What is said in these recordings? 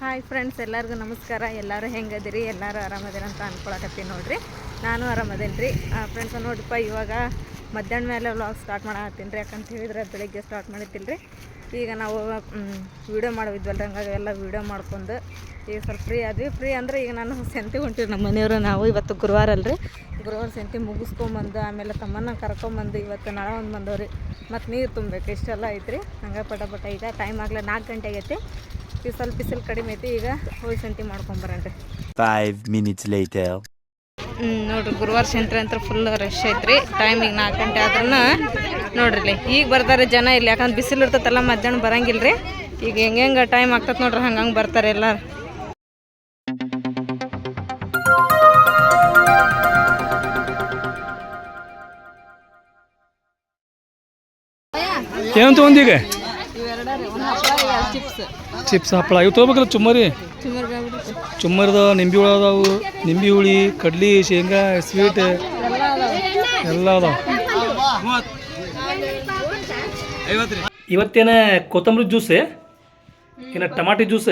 Hi friends ಎಲ್ಲರಿಗೂ ನಮಸ್ಕಾರ. ಎಲ್ಲರೂ ಹೆಂಗದಿರಿ? ಎಲ್ಲರೂ ಆರಾಮದಿರ ಅಂತ ಅನ್ಕೊಳಕತ್ತೀನಿ ನೋಡ್ರಿ. ನಾನು ಆರಾಮದೇನಿ ರೀ ಫ್ರೆಂಡ್ಸ್ ನೋಡ್ರಿಪ್ಪ, ಇವಾಗ ಮಧ್ಯಾಹ್ನ ಮೇಲೆ ವ್ಲಾಗ್ ಸ್ಟಾರ್ಟ್ ಮಾಡತ್ತೀನಿ ರೀ. ಯಾಕಂತ ಹೇಳಿದ್ರೆ ಬೆಳಿಗ್ಗೆ ಸ್ಟಾರ್ಟ್ ಮಾಡಿದ್ದಿಲ್ಲ ರೀ ಈಗ ನಾವು ವೀಡಿಯೋ ಮಾಡಿದ್ವಲ್ಲ ಹಂಗಾಗಿ ಎಲ್ಲ ವೀಡಿಯೋ ಮಾಡ್ಕೊಂಡು ಈಗ ಸ್ವಲ್ಪ ಫ್ರೀ ಆದ್ವಿ. ಫ್ರೀ ಅಂದ್ರೆ ಈಗ ನಾನು ಸೆಂತಿ ಹೊಂಟಿವಿ ನಮ್ಮ ಮನೆಯವರು. ನಾವು ಇವತ್ತು ಗುರುವಾರ ಅಲ್ರಿ. ಗುರುವಾರ ಸೆಂತಿ ಮುಗಿಸ್ಕೊಂಬಂದು, ಆಮೇಲೆ ತಮ್ಮನ್ನ ಕರ್ಕೊಂಬಂದು ಇವತ್ತು ನಾಳೆ ಒಂದು ಬಂದವ್ರಿ. ಮತ್ತು ನೀರು ತುಂಬಬೇಕು. ಇಷ್ಟೆಲ್ಲ ಐತ್ರಿ. ಹಂಗೆ ಪಟ ಪಟ ಈಗ ಟೈಮ್ ಆಗಲೇ ನಾಲ್ಕು ಗಂಟೆ ಆಗೈತಿ. ಸ್ವಲ್ಪ ಬಿಸಿಲು ಕಡಿಮೆ ಐತಿ ಈಗ ಹೋಗಿ ಸಂತಿ Five minutes later. ಹ್ಞೂ ನೋಡ್ರಿ ಗುರುವಾರ ಸಂತ್ರಿ ಅಂತ ಫುಲ್ ರಶ್ ಐತ್ರಿ. ಟೈಮಿಗೆ ನಾಲ್ಕು ಗಂಟೆ ಆದ್ರೂ ನೋಡ್ರಿ ಇಲ್ಲಿ ಈಗ ಬರ್ತಾರೆ ಜನ ಇಲ್ಲಿ ಯಾಕಂದ್ರೆ ಬಿಸಿಲು ಇರ್ತೈತಲ್ಲ ಮಧ್ಯಾಹ್ನ ಬರಂಗಿಲ್ಲ ರೀ ಈಗ ಹೆಂಗೆ ಹೆಂಗೆ ಟೈಮ್ ಆಗ್ತದೆ ನೋಡ್ರಿ ಹಂಗಂಗೆ ಬರ್ತಾರೆ ಎಲ್ಲ ಏನು ತೊಗೊಂಡು ಚಿಪ್ಸ್. ಚಿಪ್ಸ್ ಹಪ್ಪಳ. ಇವು ತೊಗೋಬೇಕಲ್ಲ ಚುಮ್ಮರಿ? ಚುಮ್ಮರದ ನಿಂಬೆ ಹುಳ ಅದಾವು ನಿಂಬೆ ಹುಳಿ ಕಡ್ಲಿ ಶೇಂಗಾ ಸ್ವೀಟ್ ಎಲ್ಲ ಅದಾವೆ. ಎಲ್ಲ ಅದಾವ ಇವತ್ತೇನ ಕೊತ್ತಂಬರಿ ಜ್ಯೂಸ್? ಏನ ಟಮಾಟಿ ಜ್ಯೂಸ್?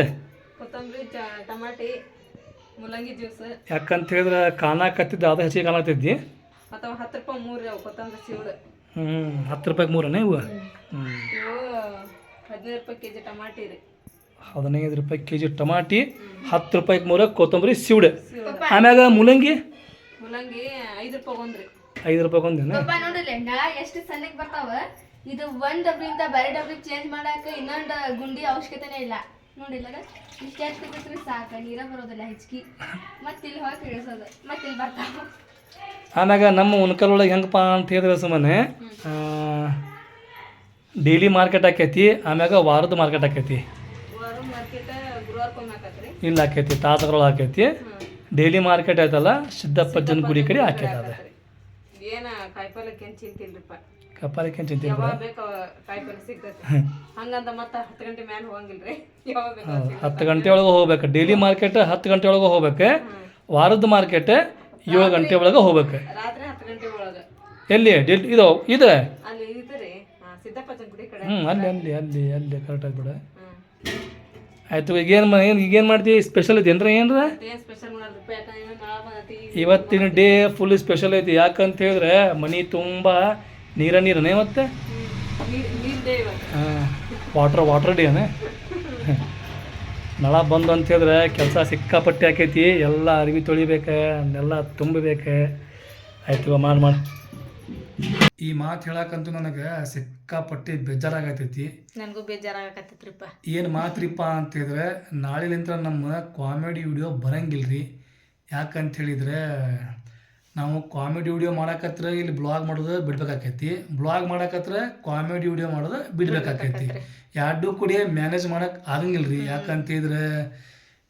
ಯಾಕಂತ ಹೇಳಿದ್ರೆ ಕಾಣಕತ್ತಿದ್ದ ಅದ ಹೆಚ್ಚಿಗೆ ಕಾಣತ್ತಿದ್ದಿ ಹತ್ತು ರೂಪಾಯಿ ಮೂರು ರೀ ಕೊತ್ತಂಬರಿ ಸಿವಳು ಹ್ಞೂ ಹತ್ತು ರೂಪಾಯಿಗೆ ಮೂರನೇ ಇವು ಹದಿನೈದು ರೂಪಾಯಿ ಕೆ ಜಿ ಟಮಾಟಿ ರೀ. ಹದಿನೈದು ರೂಪಾಯಿ ಕೆ ಜಿ ಟಮಾಟಿ ಹತ್ತು ರೂಪಾಯಿಗೆ ಕೊತ್ತಂಬರಿ ಸಿವಡೆ. ಆಮ್ಯಾಗ ಮೂಲಂಗಿ? ಮೂಲಂಗಿ ಐದು ರೂಪಾಯಿ ಒಂದು ರೀ ಐದು ರೂಪಾಯಿ ಒಂದೇನ? ಪಪ್ಪ ನೋಡಿಲ್ಲ ನಳ ಎಷ್ಟು ಸಣ್ಣಗೆ ಬರ್ತಾವ? ಇದು ಒಂದ್ ಡಬ್ರಿಂದ ಬೇರೆ ಡಬ್ರಿಗೆ ಚೇಂಜ್ ಮಾಡಾಕ ಇನ್ನೊಂದು ಗುಂಡಿ ಅವಶ್ಯಕತೆನೇ ಇಲ್ಲ. ನೋಡಿಲ್ಲ ಇಷ್ಟ ಸಾಕು ಸಾಕ ನೀರ ಬರೋದಿಲ್ಲ ಹೆಚ್ಚಿಗೆ ಮತ್ತೆ ಇಲ್ಲಿ ಹೋಗಿ ಇಳಿಸೋದು ಮತ್ತೆ ಇಲ್ಲಿ ಬರ್ತಾವ. ಆಮ್ಯಾಗ ನಮ್ಮ ಉನ್ಕಲ್ ಒಳಗೆ ಹೆಂಗಪ್ಪ ಅಂತ ಹೇಳಿದ್ರೆ ಸುಮ್ಮನೆ ಡೈಲಿ ಮಾರ್ಕೆಟ್ ಆಕೈತಿ ಆಮ್ಯಾಗ ವಾರದ ಮಾರ್ಕೆಟ್ ಆಕೈತಿ. ಇಲ್ಲ ಆಕೈತಿ ತಾತಗಳು ಆಕೈತಿ. ಡೈಲಿ ಮಾರ್ಕೆಟ್ ಐತಲ್ಲ ಸಿದ್ದಪ್ಪಜ್ಜನ ಗುಡಿ ಕಡೆ ಆಕೈತಿ ಅದು. ಏನ ಕಾಯಿಪಲ್ಯಕ್ಕೆ ಏನು ಚಿಂತಿಲ್ರಿಪ್ಪ ಕಪ್ಪಾಲಿಕ್ಕೆ ಚಿಂತೆ ಇಲ್ಲ ಕಾಯಿಪಲ್ಯ ಸಿಗ್ತೈತಿ? ಹಂಗಂತ ಮತ್ತೆ ಹತ್ತು ಗಂಟೆ ಮೇಲೆ ಹೋಗಂಗಿಲ್ರಿ? ಹತ್ತು ಗಂಟೆ ಒಳಗೆ ಹೋಗ್ಬೇಕು. ಡೈಲಿ ಮಾರ್ಕೆಟ್ ಹತ್ತು ಗಂಟೆ ಒಳಗೆ ಹೋಗ್ಬೇಕು. ವಾರದ ಮಾರ್ಕೆಟ್ ಏಳು ಗಂಟೆ ಒಳಗೆ ಹೋಗ್ಬೇಕು. ರಾತ್ರಿ ಹತ್ತು ಗಂಟೆ ಒಳಗೆ. ಎಲ್ಲಿ? ಡೆಲ್ ಇದು ಇದು? ಹ್ಞೂ ಅಲ್ಲಿ ಅಲ್ಲಿ ಅಲ್ಲಿ ಅಲ್ಲಿ ಕರೆಕ್ಟ್ ಆಗಿ ಬಿಡ. ಆಯ್ತು ಈಗೇನು ಏನು ಈಗೇನು ಮಾಡ್ತೀವಿ ಸ್ಪೆಷಲ್ ಐತಿ ಏನ್ರ ಏನ್ರ? ಇವತ್ತಿನ ಡೇ ಫುಲ್ ಸ್ಪೆಷಲ್ ಐತಿ. ಯಾಕಂತ ಹೇಳಿದ್ರೆ ಮನೆ ತುಂಬ ನೀರ ನೀರನೇ ಮತ್ತೆ ವಾಟರ್ ವಾಟರ್ ಡೇ ಇವತ್ತು. ವಾಟ್ರ್ ವಾಟ್ರ್ ಡೇನೆ ನಳ ಬಂದು ಅಂತ ಹೇಳಿದ್ರೆ ಕೆಲಸ ಸಿಕ್ಕಾಪಟ್ಟೆ ಆಕೈತಿ. ಎಲ್ಲ ಅರಿವಿ ತೊಳಿಬೇಕು ಅನ್ನೆಲ್ಲ ತುಂಬಬೇಕು. ಆಯ್ತು ಮಾಡಿ ಮಾಡಿ ಈ ಮಾತು ಹೇಳಕ್ಕಂತೂ ನನಗೆ ಸಿಕ್ಕಾಪಟ್ಟೆ ಬೇಜಾರಾಗತೈತಿ. ನನಗೂ ಬೇಜಾರಾಗಕತ್ತೈತ್ರಿಪ್ಪ. ಏನು ಮಾತ್ರಿಪ್ಪ ಅಂತ ಹೇಳಿದ್ರೆ ನಾಳೆಲಿಂದ ನಮ್ಮ ಕಾಮಿಡಿ ವಿಡಿಯೋ ಬರಂಗಿಲ್ಲ ರೀ ಯಾಕಂತ ಹೇಳಿದ್ರೆ ನಾವು ಕಾಮಿಡಿ ವಿಡಿಯೋ ಮಾಡಕತ್ರ ಇಲ್ಲಿ ಬ್ಲಾಗ್ ಮಾಡೋದು ಬಿಡ್ಬೇಕಾಕೈತಿ. ಬ್ಲಾಗ್ ಮಾಡಕತ್ರ ಕಾಮಿಡಿ ವಿಡಿಯೋ ಮಾಡೋದು ಬಿಡ್ಬೇಕಾಕೈತಿ. ಎರಡೂ ಕೂಡ ಮ್ಯಾನೇಜ್ ಮಾಡಕ್ಕೆ ಆಗಂಗಿಲ್ಲ ರೀ ಯಾಕಂತ ಹೇಳಿದ್ರೆ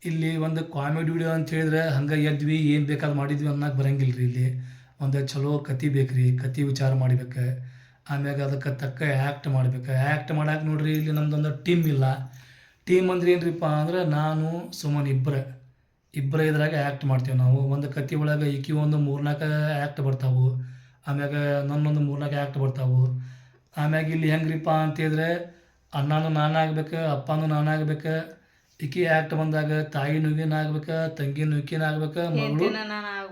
ಇಲ್ಲಿ ಒಂದು ಕಾಮಿಡಿ ವಿಡಿಯೋ ಅಂತ ಹೇಳಿದ್ರೆ ಹಂಗೆ ಎದ್ವಿ ಏನು ಬೇಕಾದ್ ಮಾಡಿದ್ವಿ ಅನ್ನಕ್ಕೆ ಬರಂಗಿಲ್ಲ ರೀ ಇಲ್ಲಿ. ಒಂದು ಚಲೋ ಕತಿ ಬೇಕ್ರಿ ಕತಿ ವಿಚಾರ ಮಾಡ್ಬೇಕು. ಆಮ್ಯಾಗ ಅದಕ್ಕೆ ತಕ್ಕ ಆ್ಯಕ್ಟ್ ಮಾಡ್ಬೇಕು. ಆ್ಯಕ್ಟ್ ಮಾಡಕ್ಕೆ ನೋಡ್ರಿ, ಇಲ್ಲಿ ನಮ್ದೊಂದು ಟೀಮ್ ಇಲ್ಲ. ಟೀಮ್ ಅಂದ್ರೆ ಏನ್ರಿಪ್ಪ ಅಂದ್ರೆ ನಾನು ಸುಮ್ಮನೆ ಇಬ್ಬರ ಇಬ್ಬರ ಇದ್ರಾಗ ಆ್ಯಕ್ಟ್ ಮಾಡ್ತೀವಿ ನಾವು. ಒಂದು ಕತ್ತಿ ಒಳಗೆ ಈಕಿ ಒಂದು ಮೂರ್ನಾಲ್ಕು ಆ್ಯಕ್ಟ್ ಬರ್ತಾವು. ಆಮ್ಯಾಗ ನನ್ನೊಂದು ಮೂರ್ನಾಲ್ಕು ಆ್ಯಕ್ಟ್ ಬರ್ತಾವು. ಆಮ್ಯಾಗ ಇಲ್ಲಿ ಹೆಂಗ್ರಿಪ್ಪ ಅಂತ ಹೇಳಿದ್ರೆ ಅಣ್ಣನೂ ನಾನು ಆಗ್ಬೇಕು, ಅಪ್ಪನೂ ನಾನು ಆಗ್ಬೇಕು. ಈಕಿ ಆ್ಯಕ್ಟ್ ಬಂದಾಗ ತಾಯಿ ನುಗ್ಗಿನ ಆಗ್ಬೇಕು ತಂಗಿ ನುಗ್ಗಿನ ಆಗ್ಬೇಕು, ಮಗಳು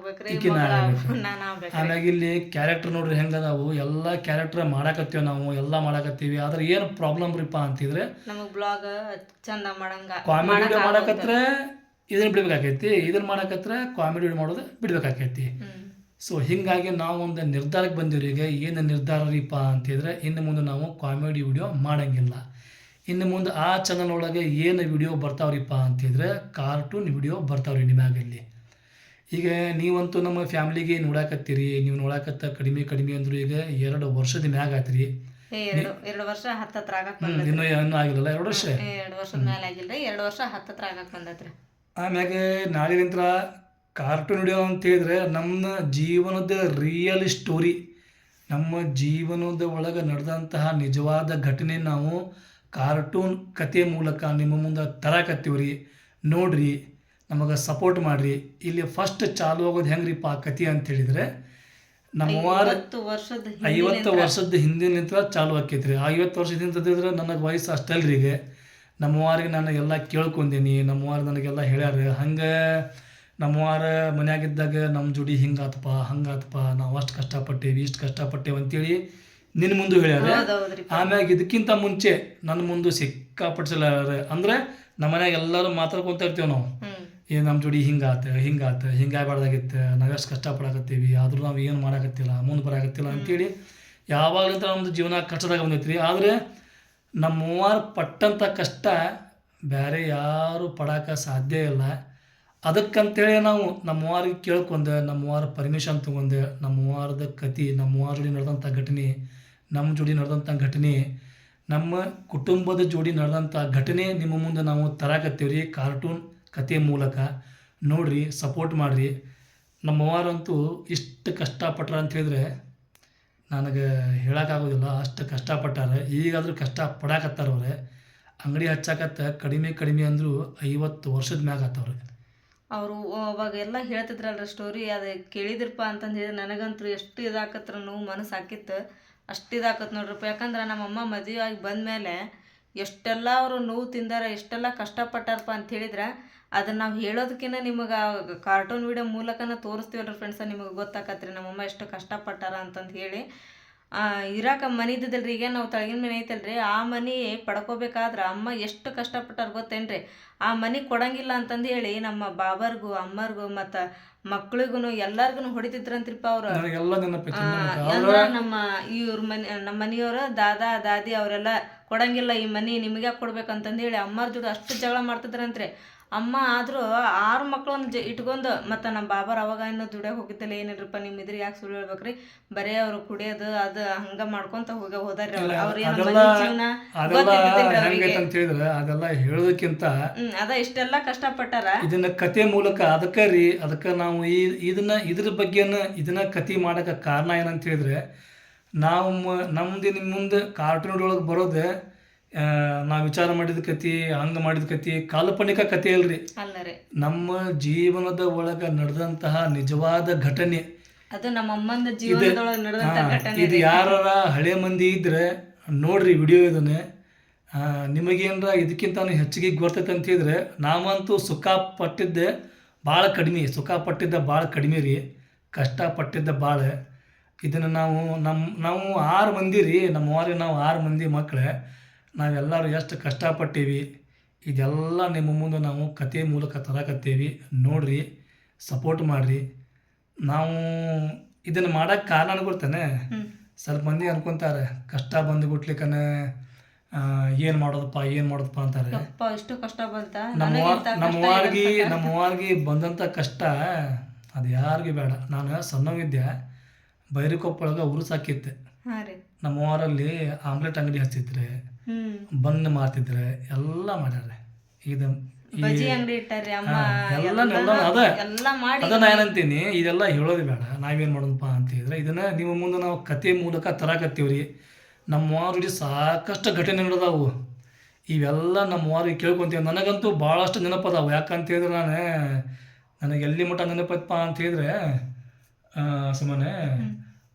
ಆಗ್ಬೇಕ್ರಿ ಈಕಿ ನಾನು ಆಗ್ಬೇಕು ಆಮ್ಯಾಗ ಇಲ್ಲಿ ಕ್ಯಾರೆಕ್ಟರ್ ನೋಡ್ರಿ ಹೆಂಗದಾವು ಎಲ್ಲ ಕ್ಯಾರೆಕ್ಟರ್ ಮಾಡಾಕತ್ತೀವಿ ನಾವು ಎಲ್ಲ ಮಾಡಾಕತ್ತೀವಿ. ಆದ್ರೆ ಏನು ಪ್ರಾಬ್ಲಮ್ ರೀಪ್ಪ ಅಂತಿದ್ರೆ ನಮಗೆ ಬ್ಲಾಗ್ ಚಂದ ಮಾಡಂಗ ಕಾಮಿಡಿ ಮಾಡಾಕತ್ರೆ ಇದನ್ನ ಬಿಡ್ಬೇಕಾಕೈತಿ ಇದನ್ನ ಮಾಡಾಕತ್ರೆ ಕಾಮಿಡಿ ಮಾಡೋದು ಬಿಡ್ಬೇಕಾಕೈತಿ ಸೊ ಹಿಂಗಾಗಿ ನಾವು ಒಂದು ನಿರ್ಧಾರಕ್ಕೆ ಬಂದಿವ್ರಿ. ಈಗ ಏನು ನಿರ್ಧಾರ ರೀಪ ಅಂತಿದ್ರೆ ಇನ್ನು ಮುಂದೆ ನಾವು ಕಾಮಿಡಿ ವಿಡಿಯೋ ಮಾಡಂಗಿಲ್ಲ. ಇನ್ನು ಮುಂದೆ ಆ ಚಾನಲ್ ಒಳಗೆ ಏನು ವಿಡಿಯೋ ಬರ್ತಾವ್ರಿಪ್ಪ ಅಂತಿದ್ರೆ ಕಾರ್ಟೂನ್ ವಿಡಿಯೋ ಬರ್ತಾವ್ರಿ ನಿಮ್ಯಾಗಲ್ಲಿ ಈಗ ನೀವಂತೂ ನಮ್ಮ ಫ್ಯಾಮಿಲಿಗೆ ನೋಡಾಕತ್ತೀರಿ ನೀವು ನೋಡಾಕತ್ತ ಕಡಿಮೆ ಕಡಿಮೆ ಅಂದ್ರು ಈಗ ಎರಡು ವರ್ಷದ ಮ್ಯಾಗ ಆತ್ರಿ. ಎರಡು ವರ್ಷ ಹತ್ತತ್ರ ಆಗಕ್ ಇನ್ನೂ ಆಗಿಲ್ಲ ಎರಡು ವರ್ಷ? ಎರಡು ವರ್ಷದ ಮೇಲೆ ಆಗಿಲ್ರಿ ಎರಡು ವರ್ಷ ಹತ್ತತ್ರ ಆಗಕ್ ಬಂದೈತ್ರಿ. ಆಮ್ಯಾಗ ನಾಳಿನಿಂತ್ರ ಕಾರ್ಟೂನ್ ವಿಡಿಯೋ ಅಂತ ಹೇಳಿದ್ರೆ ನಮ್ಮ ಜೀವನದ ರಿಯಲ್ ಸ್ಟೋರಿ ನಮ್ಮ ಜೀವನದ ಒಳಗೆ ನಡೆದಂತಹ ನಿಜವಾದ ಘಟನೆ ನಾವು ಕಾರ್ಟೂನ್ ಕತೆ ಮೂಲಕ ನಿಮ್ಮ ಮುಂದೆ ತರಾಕತ್ತೀವ್ರಿ. ನೋಡ್ರಿ ನಮಗೆ ಸಪೋರ್ಟ್ ಮಾಡಿರಿ. ಇಲ್ಲಿ ಫಸ್ಟ್ ಚಾಲು ಆಗೋದು ಹೆಂಗ್ರಿಪ್ಪ ಪಾ ಕತಿ ಅಂತ ಹೇಳಿದ್ರೆ ನಮ್ಮವಾರ ಐವತ್ತು ವರ್ಷದ ಹಿಂದಿನಿಂದ ಚಾಲು ಆಕೈತ್ರಿ. ಆ ಐವತ್ತು ವರ್ಷದಿಂದ ನನಗೆ ವಯಸ್ಸು ಅಷ್ಟಲ್ರಿ ಈಗ. ನಮ್ಮವಾರಿಗೆ ನಾನು ಎಲ್ಲ ಕೇಳ್ಕೊಂಡೀನಿ. ನಮ್ಮವಾರ ನನಗೆಲ್ಲ ಹೇಳ್ಯಾರ ಹಂಗೆ ನಮ್ಮವಾರ ಮನ್ಯಾಗಿದ್ದಾಗ ನಮ್ಮ ಜೋಡಿ ಹಿಂಗಾತಪ್ಪ ಹಂಗಾತಪ್ಪ ನಾವು ಅಷ್ಟು ಕಷ್ಟಪಟ್ಟೇವಿ ಇಷ್ಟು ಕಷ್ಟಪಟ್ಟೇವಿ ಅಂತೇಳಿ ನಿನ್ನ ಮುಂದೆ ಹೇಳ್ಯಾರ. ಆಮ್ಯಾಗ ಇದಕ್ಕಿಂತ ಮುಂಚೆ ನನ್ನ ಮುಂದೆ ಸಿಕ್ಕಾಪಟ್ಟಿಸಲ್ಲ ಅಂದ್ರೆ ನಮ್ಮ ಮನ್ಯಾಗ ಎಲ್ಲರೂ ಮಾತಾಡ್ಕೊಂತ ಇರ್ತೀವಿ ನಾವು. ಏ ನಮ್ಮ ಜೋಡಿ ಹಿಂಗಾತ ಹಿಂಗಾತ ಹಿಂಗಾಗಬಾರ್ದಾಗಿತ್ತು ನಾವೆಷ್ಟು ಕಷ್ಟಪಡಕತ್ತೀವಿ ಆದರೂ ನಾವು ಏನು ಮಾಡಕತ್ತಿಲ್ಲ ಮುಂದೆ ಬರಾಕತ್ತಿಲ್ಲ ಅಂತೇಳಿ ಯಾವಾಗಲಿಂದ ನಮ್ಮದು ಜೀವನ ಕಷ್ಟದಾಗ ಬಂದೈತ್ರಿ. ಆದರೆ ನಮ್ಮ ಮೂವರು ಪಟ್ಟಂಥ ಕಷ್ಟ ಬೇರೆ ಯಾರು ಪಡಕ ಸಾಧ್ಯ ಇಲ್ಲ. ಅದಕ್ಕಂತೇಳಿ ನಾವು ನಮ್ಮ ಮೂವರಿಗೆ ಕೇಳ್ಕೊಂಡು ನಮ್ಮ ಮೂವರು ಪರ್ಮಿಷನ್ ತೊಗೊಂಡು ನಮ್ಮ ಮೂವಾರದ ಕತಿ ನಮ್ಮ ಮೂವಾರ ಜೋಡಿ ನಡೆದಂಥ ಘಟನೆ ನಮ್ಮ ಜೋಡಿ ನಡೆದಂಥ ಘಟನೆ ನಮ್ಮ ಕುಟುಂಬದ ಜೋಡಿ ನಡೆದಂಥ ಘಟನೆ ನಿಮ್ಮ ಮುಂದೆ ನಾವು ತರಾಕತ್ತೀವಿ ರೀ ಕಾರ್ಟೂನ್ ಕತೆ ಮೂಲಕ ನೋಡ್ರಿ ಸಪೋರ್ಟ್ ಮಾಡಿರಿ. ನಮ್ಮವರಂತೂ ಇಷ್ಟು ಕಷ್ಟಪಟ್ರ ಅಂತ ಹೇಳಿದ್ರೆ ನನಗೆ ಹೇಳೋಕ್ಕಾಗೋದಿಲ್ಲ. ಅಷ್ಟು ಕಷ್ಟಪಟ್ಟಾರೆ. ಈಗಾದರೂ ಕಷ್ಟ ಪಡಾಕತ್ತಾರ ಅವ್ರೆ. ಅಂಗಡಿ ಹಚ್ಚಾಕತ್ತ ಕಡಿಮೆ ಕಡಿಮೆ ಅಂದರೂ ಐವತ್ತು ವರ್ಷದ ಮ್ಯಾಗ ಆತವ್ರೆ. ಅವರು ಅವಾಗ ಎಲ್ಲ ಹೇಳ್ತಿದ್ರಲ್ಲ ಸ್ಟೋರಿ ಅದು ಕೇಳಿದ್ರಪ್ಪ ಅಂತಂದು ಹೇಳಿದ್ರೆ ನನಗಂತೂ ಎಷ್ಟು ಇದಾಕತ್ರ ನೋವು ಮನಸ್ಸು ಹಾಕಿತ್ತು. ಅಷ್ಟು ಇದಾಕತ್ ನೋಡ್ರಪ್ಪ. ಯಾಕಂದ್ರೆ ನಮ್ಮಮ್ಮ ಮದುವೆ ಆಗಿ ಬಂದಮೇಲೆ ಎಷ್ಟೆಲ್ಲ ಅವರು ನೋವು ತಿಂದಾರ ಎಷ್ಟೆಲ್ಲ ಕಷ್ಟಪಟ್ಟಾರಪ್ಪ ಅಂತ ಹೇಳಿದ್ರೆ ಅದನ್ನ ನಾವು ಹೇಳೋದಕ್ಕಿಂತ ನಿಮಗೆ ಕಾರ್ಟೂನ್ ವಿಡಿಯೋ ಮೂಲಕನ ತೋರಿಸ್ತೀವಲ್ರಿ ಫ್ರೆಂಡ್ಸ ನಿಮಗೆ ಗೊತ್ತಾಕತ್ರಿ ನಮ್ಮಮ್ಮ ಎಷ್ಟು ಕಷ್ಟಪಟ್ಟಾರ ಅಂತಂದು ಹೇಳಿ. ಆ, ಇರಾಕ ಮನೆ ಇದ್ದಿದ್ದಲ್ರಿ ಈಗ ನಾವು ತಳಗಿನ ಮನೆ ಐತಲ್ರಿ ಆ ಮನೆ ಪಡ್ಕೋಬೇಕಾದ್ರೆ ಅಮ್ಮ ಎಷ್ಟು ಕಷ್ಟಪಟ್ಟಾರ ಗೊತ್ತೇನ್ರಿ? ಆ ಮನೆ ಕೊಡಂಗಿಲ್ಲ ಅಂತಂದು ಹೇಳಿ ನಮ್ಮ ಬಾಬರ್ಗೂ ಅಮ್ಮರ್ಗೂ ಮತ್ತು ಮಕ್ಳಿಗೂ ಎಲ್ಲರಿಗೂ ಹೊಡಿತಿದ್ರಂತ್ರಿಪ್ಪ ಅವ್ರು. ಅಂದ್ರ ನಮ್ಮ ಇವ್ರ ಮನೆ ನಮ್ಮ ಮನೆಯವರು ದಾದಾ ದಾದಿ ಅವರೆಲ್ಲ ಕೊಡಂಗಿಲ್ಲ ಈ ಮನಿ ನಿಮಗೆ ಕೊಡ್ಬೇಕಂತಂದು ಹೇಳಿ ಅಮ್ಮರ ಜೋಡಿ ಅಷ್ಟು ಜಗಳ ಮಾಡ್ತಿದ್ರಂತ್ರಿ. ಅಮ್ಮ ಆದರೂ ಆರು ಮಕ್ಕಳನ್ನು ಜ ಇಟ್ಕೊಂಡು ಮತ್ತು ನಮ್ಮ ಬಾಬಾರ ಅವಾಗ ಇನ್ನೂ ದುಡಿಯೋಕೆ ಹೋಗಿದ್ದಲ್ಲ ಏನಿಲ್ಲರಪ್ಪ ನಿಮ್ಮ ಇದ್ರ ಯಾಕೆ ಸುಳ್ಳು ಹೇಳ್ಬೇಕ್ರಿ? ಬರೇ ಅವರು ಕುಡಿಯೋದು ಅದು ಹಂಗೆ ಮಾಡ್ಕೊಂತ ಹೋಗಿ ಹೋದಾರ್ರಿ ಅವ್ರು ಜೀವನ ಅದೆಲ್ಲ ಹೇಳೋದಕ್ಕಿಂತ ಅದ ಇಷ್ಟೆಲ್ಲ ಕಷ್ಟಪಟ್ಟಾರ? ಇದನ್ನ ಕತೆ ಮೂಲಕ ಅದಕ್ಕೆ ರೀ ಅದಕ್ಕೆ ನಾವು ಈ ಇದನ್ನ ಇದ್ರ ಬಗ್ಗೆನ ಇದನ್ನ ಕತೆ ಮಾಡಕ್ಕೆ ಕಾರಣ ಏನಂತ ಹೇಳಿದ್ರೆ ನಾವು ಮ- ನಮ್ದು ನಿಮ್ಮ ಮುಂದೆ ಕಾರ್ಟೂನ್ ಒಳಗೆ ಬರೋದು ನಾವು ವಿಚಾರ ಮಾಡಿದ ಕತೆ ಹಂಗೆ ಮಾಡಿದ ಕತೆ ಕಾಲ್ಪನಿಕ ಕತೆ ಅಲ್ರಿ. ನಮ್ಮ ಜೀವನದ ಒಳಗೆ ನಡೆದಂತಹ ನಿಜವಾದ ಘಟನೆ. ಅದು ನಮ್ಮ ಜೀವನದೊಳಗೆ ನಡೆದಂತ ಘಟನೆ ಇದು ಯಾರ ಹಳೆ ಮಂದಿ ಇದ್ರೆ ನೋಡ್ರಿ ವಿಡಿಯೋ ಇದನ್ನ. ನಿಮಗೇನರ ನಿಮಗೇನ್ರ ಇದಕ್ಕಿಂತ ಹೆಚ್ಚಿಗೆ ಗೊತ್ತೈತೆ ಅಂತ ಹೇಳಿದ್ರೆ ನಾವಂತೂ ಸುಖ ಪಟ್ಟಿದ್ದೆ ಭಾಳ ಕಡಿಮೆ. ಸುಖ ಪಟ್ಟಿದ್ದ ಭಾಳ ಕಡಿಮೆ ರೀ. ಕಷ್ಟಪಟ್ಟಿದ್ದ ಭಾಳ ಇದನ್ನು ನಾವು ನಮ್ಮ ನಾವು ಆರು ಮಂದಿ ರೀ ನಮ್ಮ ಊರಿಗೆ ನಾವು ಆರು ಮಂದಿ ಮಕ್ಕಳೇ ನಾವೆಲ್ಲರೂ ಎಷ್ಟು ಕಷ್ಟಪಟ್ಟೀವಿ ಇದೆಲ್ಲ ನಿಮ್ಮ ಮುಂದೆ ನಾವು ಕತೆ ಮೂಲಕ ತರಕತ್ತೀವಿ. ನೋಡಿರಿ ಸಪೋರ್ಟ್ ಮಾಡಿರಿ. ನಾವು ಇದನ್ನು ಮಾಡೋಕ್ಕೆ ಕಾರಣ ಅನ್ಕೊಳ್ತಾನೆ ಸ್ವಲ್ಪ ಮಂದಿ ಅನ್ಕೊತಾರೆ ಕಷ್ಟ ಬಂದು ಗುಟ್ಲಿಕ್ಕನ ಏನು ಮಾಡೋದಪ್ಪ ಏನು ಮಾಡೋದಪ್ಪ ಅಂತಾರೆ. ಎಷ್ಟು ಕಷ್ಟ ಬಂತ? ಬಂದಂಥ ಕಷ್ಟ ಅದು ಯಾರಿಗೂ ಬೇಡ. ನಾನು ಸಣ್ಣವಿದ್ದೆ ಬೈರಿಕೊಪ್ಪಳಗೆ ಉರುಸ್ ಸಾಕಿತ್ತೆ ನಮ್ಮ ವಾರಲ್ಲಿ ಆಮ್ಲೆಟ್ ಅಂಗಡಿ ಹಚ್ಚಿದ್ರೆ ಬಂದ್ ಮಾರ್ತಿದ್ರೆ ಎಲ್ಲ ಮಾಡ್ಯಾರ ಇದು ಅದನ್ನ ಏನಂತೀನಿ ಇದೆಲ್ಲ ಹೇಳೋದು ಬೇಡ. ನಾವೇನು ಮಾಡೋದಪ್ಪ ಅಂತ ಹೇಳಿದ್ರೆ ಇದನ್ನ ನಿಮ್ಮ ಮುಂದೆ ನಾವು ಕತೆ ಮೂಲಕ ತರಾಕತ್ತೀವ್ರಿ ನಮ್ಮ ಇಡೀ ಸಾಕಷ್ಟು ಘಟನೆ ನಡೆದಾವು. ಇವೆಲ್ಲ ನಮ್ಮ ವಾರಿಗೆ ಕೇಳ್ಕೊಂತೀವಿ. ನನಗಂತೂ ಭಾಳಷ್ಟು ನೆನಪದಾವು. ಯಾಕಂತ ಹೇಳಿದ್ರೆ ನಾನು ನನಗೆ ಎಲ್ಲಿ ಮಟ್ಟ ನೆನಪೈತಪ್ಪ ಅಂತ ಹೇಳಿದ್ರೆ ಸುಮ್ಮನೆ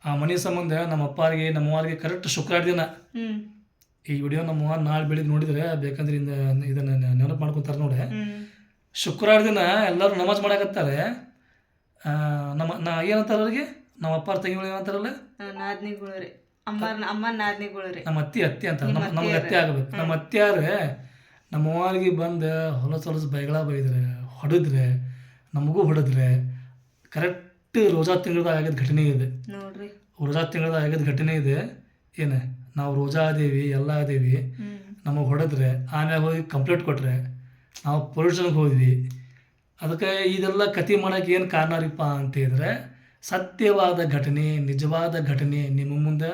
ಆ ಮನೆ ಸಂಬಂಧ ನಮ್ಮ ಅಪ್ಪಾರಿಗೆ ನಮ್ಮ ವಾರಿಗೆ ಕರೆಕ್ಟ್ ಶುಕ್ರವಾರ ದಿನ. ಈ ವಿಡಿಯೋ ನಮ್ಮ ಅವ್ವ ನಾಳೆ ಬೆಳಿಗ್ಗೆ ನೋಡಿದ್ರೆ ಬೇಕಂದ್ರೆ ಇಂದ ಇದನ್ನ ನೆನಪು ಮಾಡ್ಕೊತಾರೆ ನೋಡಿ. ಶುಕ್ರವಾರ ದಿನ ಎಲ್ಲರೂ ನಮಾಜ್ ಮಾಡಕತ್ತಾರೆ. ನಮ್ಮ ನಾ ಏನಂತಾರೆ ಅವ್ರಿಗೆ? ನಮ್ಮ ಅಪ್ಪಾರ ತಂಗಿಗಳು ಏನಂತಾರಲ್ಲ ನಮ್ಮ ಅತ್ತಿ ಅತ್ತಿ ಅಂತ ನಮ್ಮ ನಮ್ಗೆ ಅತ್ತೆ ಆಗಬೇಕು. ನಮ್ಮ ಅತ್ತಿಯಾರೆ ನಮ್ಮ ಅವ್ವಾರಿಗೆ ಬಂದು ಹೊಲಸು ಹೊಲಸು ಬೈಗಳ ಬೈದ್ರೆ ಹೊಡೆದ್ರೆ ನಮಗೂ ಹೊಡೆದ್ರೆ ಕರೆಕ್ಟ್ ರೋಜಾ ತಿಂಗಳದಾಗ ಆಗಿದ್ದ ಘಟನೆ ಇದೆ. ನೋಡ್ರಿ. ರೋಜಾ ತಿಂಗಳದಾಗ ಆಗಿದ್ದ ಘಟನೆ ಇದೆ. ಏನು? ನಾವು ರೋಜಾ ಅದೇವಿ ಎಲ್ಲ ಅದೇವಿ ಹ್ಮ್. ನಮಗೆ ಹೊಡೆದ್ರೆ ಆಮ್ಯಾಗ ಹೋಗಿ ಕಂಪ್ಲೇಂಟ್ ಕೊಟ್ರೆ ನಾವು ಪೊಲ್ಯೂಷನ್ಗೆ ಹೋದ್ವಿ. ಅದಕ್ಕೆ ಇದೆಲ್ಲ ಕತೆ ಮಾಡೋಕ್ಕೆ ಏನು ಕಾರಣ ರೀಪ್ಪ ಅಂತ ಹೇಳಿದ್ರೆ ಸತ್ಯವಾದ ಘಟನೆ ನಿಜವಾದ ಘಟನೆ ನಿಮ್ಮ ಮುಂದೆ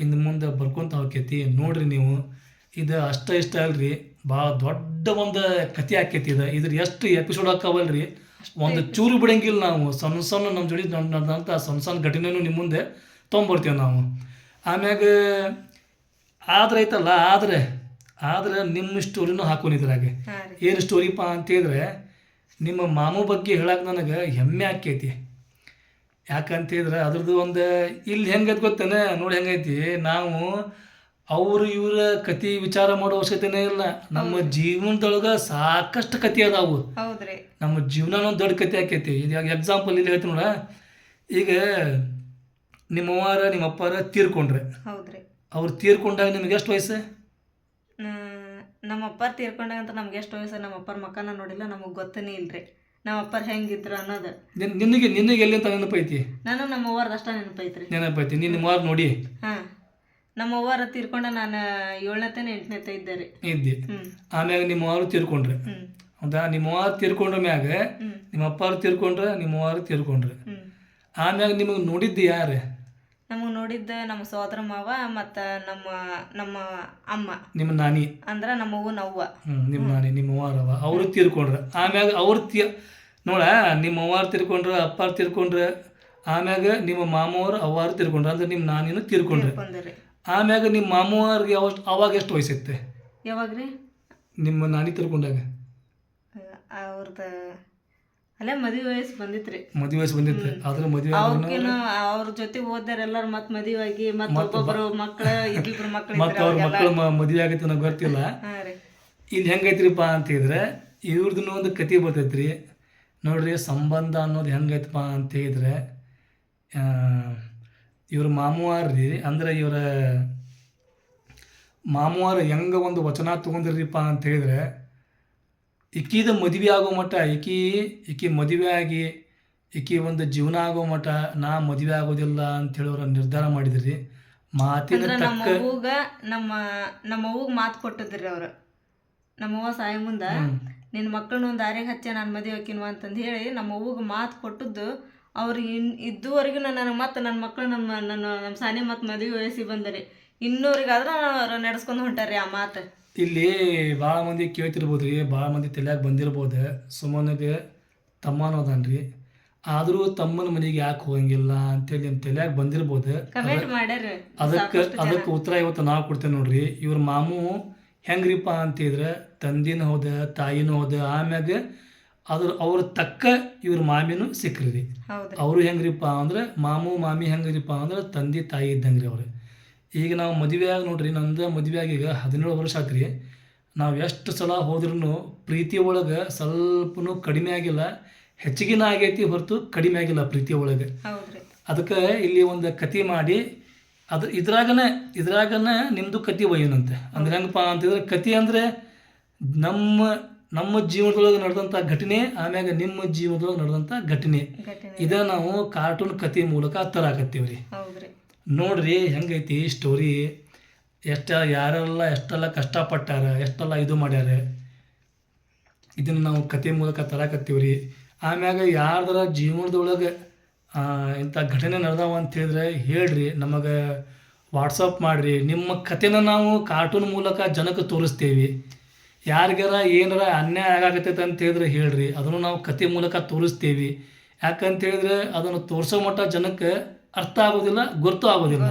ಇನ್ನು ಮುಂದೆ ಬರ್ಕೊಂತ ಹೋಗ್ಯತಿ ನೋಡ್ರಿ ನೀವು ಇದು ಅಷ್ಟ ಇಷ್ಟ ಅಲ್ರಿ. ಭಾಳ ದೊಡ್ಡ ಒಂದು ಕತೆ ಆಕೈತಿ ಇದು. ಇದ್ರ ಎಷ್ಟು ಎಪಿಸೋಡ್ ಹಾಕವಲ್ರಿ. ಒಂದು ಚೂರು ಬಿಡಂಗಿಲ್ಲ ನಾವು. ಸಣ್ಣ ಸಣ್ಣ ನಮ್ಮ ಜೋಡಿ ನಡ್- ನಡೆದಂಥ ಸಣ್ಣ ಸಣ್ಣ ಘಟನೆನೂ ನಿಮ್ಮ ಮುಂದೆ ತೊಗೊಂಬರ್ತೀವಿ ನಾವು. ಆಮ್ಯಾಗ ಆದ್ರೆ ಐತಲ್ಲ ಆದರೆ ಆದ್ರೆ ನಿಮ್ಮ ಸ್ಟೋರಿನೂ ಹಾಕೊಂಡಿದ್ರಾಗೆ ಹಾ ರೀ. ಏನು ಸ್ಟೋರಿಪ್ಪ ಅಂತೇಳಿದ್ರೆ ನಿಮ್ಮ ಮಾಮು ಬಗ್ಗೆ ಹೇಳಕ್ಕೆ ನನಗೆ ಹೆಮ್ಮೆ ಆಕೈತಿ ಯಾಕಂತೇಳಿದ್ರೆ ಅದ್ರದ್ದು ಒಂದು ಇಲ್ಲಿ ಹೆಂಗೈತೆ ಗೊತ್ತೇನೆ? ನೋಡಿ ಹೆಂಗೈತಿ ನಾವು ಅವ್ರು ಇವರ ಕತಿ ವಿಚಾರ ಮಾಡೋ ಅವಶ್ಯಕತೆನೇ ಇಲ್ಲ. ನಮ್ಮ ಜೀವನದೊಳಗ ಸಾಕಷ್ಟು ಕತಿ ಅದಾವು. ನಮ್ಮ ಜೀವನನ ಒಂದು ದೊಡ್ಡ ಕತೆ ಆಕೈತಿ. ಇದು ಎಕ್ಸಾಂಪಲ್ ಇಲ್ಲಿ ಹೇಳ್ತೀನಿ ನೋಡ ಈಗ ನಿಮ್ಮ ಅವ್ವಾರ ನಿಮ್ಮ ಅಪ್ಪಾರ ತೀರ್ಕೊಂಡ್ರೆ. ಅವ್ರು ತೀರ್ಕೊಂಡಾಗ ನಿಮ್ಗೆ ಎಷ್ಟು ವಯಸ್ಸು? ನಮ್ಮ ಅಪ್ಪಾರ ತೀರ್ಕೊಂಡಾಗ ಅಂತ ನಮ್ಗೆ ಎಷ್ಟು ವಯಸ್ಸು? ನಮ್ಮ ಅಪ್ಪಾರ ಮಕ್ಕನ ನೋಡಿಲ್ಲ ನಮಗೆ ಗೊತ್ತನೇ ಇಲ್ರಿ. ನಮ್ಮ ಅಪ್ಪಾರ ಹೆಂಗಿದ್ರು ಅನ್ನೋದು. ನಿನ್ ನಿನಗೆ ನಿನಗೆ ಎಲ್ಲಿಂತ ನೆನಪೈತಿ? ನಾನು ನಮ್ಮ ಅವ್ವಾರ್ದು ಅಷ್ಟ ನೆನಪೈತ್ರಿ. ನೆನಪೈತಿ. ನಿನ್ನ ನಿಮ್ಮ ನೋಡಿ. ಹಾಂ. ನಮ್ಮ ಅವ್ವಾರ ತೀರ್ಕೊಂಡ ನಾನು ಏಳನೇತನ ಎಂಟನೇತ ಇದ್ದೆ ರೀ. ಇದ್ದೆ. ಆಮ್ಯಾಗ ನಿಮ್ಮ ಅವ್ವಾರು ತೀರ್ಕೊಂಡ್ರೆ. ಹೌದಾ? ನಿಮ್ಮ ಅವ್ವಾರು ತೀರ್ಕೊಂಡ್ರ ಮ್ಯಾಗ ನಿಮ್ಮ ಅಪ್ಪಾರು ತೀರ್ಕೊಂಡ್ರೆ ನಿಮ್ಮ ಅವ್ವಾರು ತೀರ್ಕೊಂಡ್ರೆ. ಆಮ್ಯಾಗ ನಿಮಗೆ ನೋಡಿದ್ದು ಯಾರು? ನಮಗೆ ನೋಡಿದ್ದ ನಮ್ಮ ಸೋದರ ಮಾವ ಮತ್ತು ನಮ್ಮ ನಮ್ಮ ಅಮ್ಮ. ನಿಮ್ಮ ನಾನಿ. ಅಂದ್ರೆ ನಮ್ಮ ನವ್ವ ಅವ್ವ. ನಿಮ್ಮ ನಾನಿ ನಿಮ್ಮ ಅವ್ವಾರವ ಅವರು ತೀರ್ಕೊಂಡ್ರೆ. ಆಮ್ಯಾಗ ಅವ್ರು ತೀ ನೋಡ ನಿಮ್ಮ ಅವ್ವಾರು ತೀರ್ಕೊಂಡ್ರೆ ಅಪ್ಪಾರು ತೀರ್ಕೊಂಡ್ರೆ. ಆಮ್ಯಾಗ ನಿಮ್ಮ ಮಾಮವ್ರು ಅವ್ವಾರು ತೀರ್ಕೊಂಡ್ರೆ. ಅಂದ್ರೆ ನಿಮ್ಮ ನಾನಿನೂ ತೀರ್ಕೊಂಡ್ರೆ. ಆಮ್ಯಾಗ ನಿಮ್ಮ ಮಾಮವ್ರಿಗೆ ಯಾವ ಅವಾಗ ಎಷ್ಟು ವಯಸ್ಸಿತ್ತೆ? ಯಾವಾಗ ರೀ? ನಿಮ್ಮ ನಾನಿ ತಿರ್ಕೊಂಡಾಗ? ಅವ್ರದ್ದು ಅಲ್ಲೇ ಮದುವೆ ವಯಸ್ಸು ಬಂದಿತ್ರಿ ಮದುವೆ ವಯಸ್ಸು ಬಂದಿತ್ತು ಆದ್ರೆ ಮದುವೆ ಅವ್ರಿಗಿನ ಅವ್ರ ಜೊತೆ ಓದಾರ ಎಲ್ಲಾರು ಮತ್ತೆ ಮದುವೆ ಆಗಿ ಮತ್ತೆ ಒಬ್ಬೊಬ್ರು ಮಕ್ಳ ಇಬ್ಬಿಬ್ರು ಮಕ್ಳು ಮತ್ತೆ ಅವ್ರ ಮಕ್ಕಳು ಮದುವೆ ಆಗೈತೆ ನನಗೆ ಗೊತ್ತಿಲ್ಲ. ಇಲ್ಲಿ ಹೆಂಗೈತ್ರಿಪ್ಪ ಅಂತಿದ್ರೆ ಇವ್ರದ್ದು ಒಂದು ಕತೆ ಬರ್ತೈತ್ರಿ ನೋಡ್ರಿ ಸಂಬಂಧ ಅನ್ನೋದು ಹೆಂಗೈತಪ್ಪ ಅಂತ ಹೇಳಿದ್ರೆ ಆ, ಇವ್ರ ಮಾಮುವಾರ್ ರೀ ಅಂದ್ರೆ ಇವರ ಮಾಮುವಾರ ಹೆಂಗ ಒಂದು ವಚನ ತೊಗೊಂಡಿರ್ರಿಪ್ಪ ಅಂತ ಹೇಳಿದ್ರೆ ಇಕ್ಕಿದ ಮದುವೆ ಆಗೋ ಮಟ್ಟ ಈಕಿ ಈಕಿ ಮದುವೆ ಆಗಿ ಈಕಿ ಒಂದು ಜೀವನ ಆಗೋ ಮಟ್ಟ ನಾ ಮದುವೆ ಆಗೋದಿಲ್ಲ ಅಂತೇಳಿ ಅವ್ರ ನಿರ್ಧಾರ ಮಾಡಿದ್ರಿ. ಮಾತಿನ ತಕ್ಕ ನಮ್ಮ ನಮ್ಮ ಅವ್ವಗ್ ಮಾತು ಕೊಟ್ಟಿದ್ರಿ ಅವ್ರು. ನಮ್ಮವ್ವ ಸಾಯ ಮುಂದ ನಿನ್ನ ಮಕ್ಕಳನ್ನ ಒಂದು ದಾರಿಗೆ ಹಚ್ಚೆ ನಾನು ಮದುವೆ ಹಾಕಿನ್ವ ಅಂತಂದು ಹೇಳಿ ನಮ್ಮ ಅವ್ವಗೆ ಮಾತು ಕೊಟ್ಟದ್ದು ಅವ್ರು ಇನ್ ಇದುವರೆಗೂ ನನಗೆ ಮತ್ತು ನನ್ನ ಮಕ್ಕಳು ನಮ್ಮ ನನ್ನ ನಮ್ಮ ಸಾನೆ ಮತ್ತು ಮದುವೆ ವಯಸ್ಸಿ ಬಂದರಿ ಇನ್ನೂರಿಗಾದ್ರೆ ಅವ್ರು ನಡೆಸ್ಕೊಂಡು ಹೊಂಟಾರಿ ಆ ಮಾತು. ಇಲ್ಲಿ ಭಾಳ ಮಂದಿ ಕೇಳ್ತಿರ್ಬೋದು ರೀ ಭಾಳ ಮಂದಿ ತಲೆಯಾಗ ಬಂದಿರ್ಬೋದು. ಸುಮ್ಮನಿಗೆ ತಮ್ಮನೂ ರೀ ಆದರೂ ತಮ್ಮನ ಮನೆಗೆ ಯಾಕೆ ಹೋಗಂಗಿಲ್ಲ ಅಂತೇಳಿ ನಿಮ್ಮ ತಲೆಯಾಗ ಬಂದಿರ್ಬೋದು. ಅದಕ್ಕೆ ಅದಕ್ಕೆ ಉತ್ತರ ಇವತ್ತು ನಾವು ಕೊಡ್ತೇವೆ ನೋಡ್ರಿ ಇವ್ರ ಮಾಮು ಹೆಂಗ್ರಿಪ್ಪ ಅಂತಿದ್ರೆ ತಂದಿನ ಹೋದ ತಾಯಿನೂ ಹೋದ ಆಮ್ಯಾಗ ಅದ್ರ ಅವ್ರ ತಕ್ಕ ಇವ್ರ ಮಾಮಿನೂ ಸಿಕ್ಕ್ರಿ ಅವರು ಹೆಂಗ್ರಿಪ್ಪ ಅಂದ್ರೆ ಮಾಮು ಮಾಮಿ ಹೆಂಗ್ರಿಪ್ಪ ಅಂದ್ರೆ ತಂದೆ ತಾಯಿ ಇದ್ದಂಗ್ರಿ ರೀ ಅವ್ರು. ಈಗ ನಾವು ಮದುವೆಯಾಗಿ ನೋಡ್ರಿ ನಂದು ಮದುವೆಯಾಗಿ ಈಗ ಹದಿನೇಳು ವರ್ಷ ಆತ್ರಿ. ನಾವು ಎಷ್ಟು ಸಲ ಹೋದ್ರೂ ಪ್ರೀತಿ ಒಳಗೆ ಸ್ವಲ್ಪನೂ ಕಡಿಮೆ ಆಗಿಲ್ಲ. ಹೆಚ್ಚಿಗಿನ ಆಗೈತಿ ಹೊರತು ಕಡಿಮೆ ಆಗಿಲ್ಲ ಪ್ರೀತಿ ಒಳಗೆ. ಅದಕ್ಕೆ ಇಲ್ಲಿ ಒಂದು ಕತಿ ಮಾಡಿ ಅದು ಇದ್ರಾಗನ ಇದ್ರಾಗನ ನಿಮ್ಮದು ಕತಿ ಒಯ್ಯನಂತೆ. ಅಂದ್ರೆ ಹೆಂಗಪ್ಪ ಅಂತಂದ್ರೆ ಕತಿ ಅಂದರೆ ನಮ್ಮ ನಮ್ಮ ಜೀವನದೊಳಗೆ ನಡೆದಂಥ ಘಟನೆ ಆಮ್ಯಾಗ ನಿಮ್ಮ ಜೀವನದೊಳಗೆ ನಡೆದಂಥ ಘಟನೆ. ಇದ ನಾವು ಕಾರ್ಟೂನ್ ಕತೆ ಮೂಲಕ ತರಾಕತ್ತೀವಿ ರೀ. ನೋಡ್ರಿ ಹೆಂಗೈತಿ ಸ್ಟೋರಿ ಎಷ್ಟ ಯಾರೆಲ್ಲ ಎಷ್ಟೆಲ್ಲ ಕಷ್ಟಪಟ್ಟಾರ ಎಷ್ಟೆಲ್ಲ ಇದು ಮಾಡ್ಯಾರ? ಇದನ್ನು ನಾವು ಕತೆ ಮೂಲಕ ತರಾಕತ್ತೀವಿ ರೀ. ಆಮ್ಯಾಗ ಯಾರ್ದಾರ ಜೀವನದೊಳಗೆ ಇಂಥ ಘಟನೆ ನಡೆದಾವ ಅಂತ ಹೇಳಿದ್ರೆ ಹೇಳ್ರಿ ನಮಗೆ ವಾಟ್ಸಪ್ ಮಾಡಿರಿ. ನಿಮ್ಮ ಕತೆನ ನಾವು ಕಾರ್ಟೂನ್ ಮೂಲಕ ಜನಕ್ಕೆ ತೋರಿಸ್ತೇವೆ. ಯಾರಿಗಾರ ಏನಾರ ಅನ್ಯಾಯ ಆಗಾಕತ್ತೈತೆ ಅಂತ ಹೇಳಿದ್ರೆ ಹೇಳ್ರಿ. ಅದನ್ನು ನಾವು ಕತೆ ಮೂಲಕ ತೋರಿಸ್ತೇವೆ. ಯಾಕಂತ ಹೇಳಿದ್ರೆ ಅದನ್ನು ತೋರಿಸೋ ಮಟ್ಟ ಜನಕ್ಕೆ ಅರ್ಥ ಆಗೋದಿಲ್ಲ ಗುರುತು ಆಗೋದಿಲ್ಲ.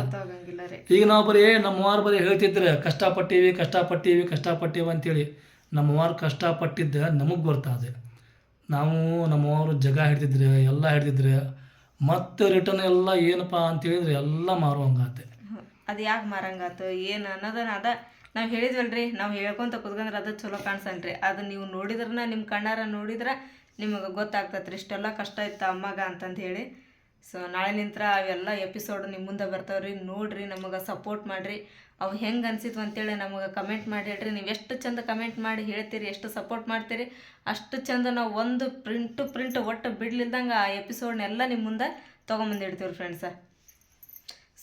ಈಗ ನಾವು ಬರೀ ನಮ್ಮವಾರು ಬರೀ ಹೇಳ್ತಿದ್ರೆ ಕಷ್ಟಪಟ್ಟೀವಿ ಕಷ್ಟಪಟ್ಟೀವಿ ಕಷ್ಟಪಟ್ಟೀವಿ ಅಂತೇಳಿ. ನಮ್ಮವಾರು ಕಷ್ಟಪಟ್ಟಿದ್ದ ನಮಗೆ ಗೊತ್ತಾದೆ ನಾವು ನಮ್ಮವರು ಜಗ ಹಿಡ್ದಿದ್ರೆ ಎಲ್ಲ ಹಿಡ್ದಿದ್ರೆ ಮತ್ತೆ ರಿಟರ್ನ್ ಎಲ್ಲ ಏನಪ್ಪ ಅಂತ ಹೇಳಿದ್ರೆ ಎಲ್ಲ ಮಾರುವಂಗಾತೆ. ಅದು ಯಾಕೆ ಮಾರಂಗಾತು? ಏನು ಅನ್ನೋದನ್ನ ಅದ ನಾವು ರೀ ನಾವು ಹೇಳ್ಕೊಂತ ಕುತ್ಕೊಂಡ್ರೆ ಅದು ಚಲೋ ಕಾಣಿಸಲ್ರಿ. ಅದು ನೀವು ನೋಡಿದ್ರನ್ನ ನಿಮ್ಮ ಕಣ್ಣಾರ ನೋಡಿದ್ರೆ ನಿಮಗೆ ಗೊತ್ತಾಗ್ತತ್ರಿ. ಇಷ್ಟೆಲ್ಲ ಕಷ್ಟ ಇತ್ತು ಅಮ್ಮಗ ಅಂತಂದು ಹೇಳಿ. ಸೊ ನಾಳೆ ನಿಂತ್ರ ಅವೆಲ್ಲ ಎಪಿಸೋಡ್ ನಿಮ್ಮ ಮುಂದೆ ಬರ್ತಾವ್ರಿ. ನೋಡಿರಿ, ನಮಗೆ ಸಪೋರ್ಟ್ ಮಾಡಿರಿ. ಅವು ಹೆಂಗೆ ಅನಿಸಿತು ಅಂತೇಳಿ ನಮಗೆ ಕಮೆಂಟ್ ಮಾಡಿ ಹೇಳ್ರಿ. ನೀವು ಎಷ್ಟು ಚಂದ ಕಮೆಂಟ್ ಮಾಡಿ ಹೇಳ್ತೀರಿ, ಎಷ್ಟು ಸಪೋರ್ಟ್ ಮಾಡ್ತೀರಿ, ಅಷ್ಟು ಚಂದ ನಾವು ಒಂದು ಪ್ರಿಂಟು ಪ್ರಿಂಟ್ ಒಟ್ಟು ಬಿಡ್ಲಿಲ್ದಂಗೆ ಆ ಎಪಿಸೋಡ್ನೆಲ್ಲ ನಿಮ್ಮ ಮುಂದೆ ತೊಗೊಂಬಂದಿಡ್ತೀವಿ ಫ್ರೆಂಡ್ಸ